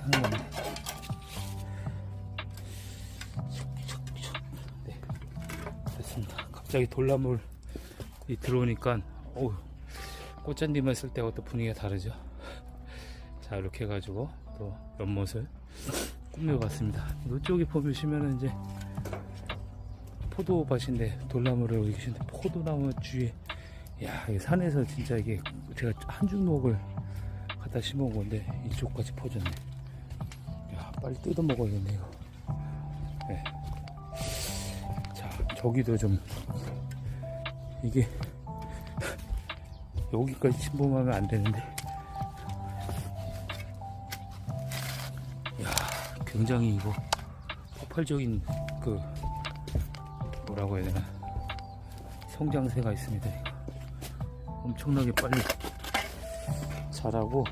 하는 건데. 네, 됐습니다. 갑자기 돌나물이 들어오니까, 어우, 꽃잔디만 쓸 때와 또 분위기가 다르죠. 자, 이렇게 해가지고 또 연못을 꾸며봤습니다. 이쪽에 보시면은 이제 포도밭인데 돌나무를 여기 계신데 포도나무 주위에 야, 이 산에서 진짜 이게 제가 한 중목을 갖다 심어온 건데 이쪽까지 퍼졌네. 야, 빨리 뜯어 먹어야겠네 이거. 네. 자, 저기도 좀 이게 여기까지 침범하면 안 되는데. 야, 굉장히 이거 폭발적인 그 뭐라고 해야 되나 성장세가 있습니다. 엄청나게 빨리 자라고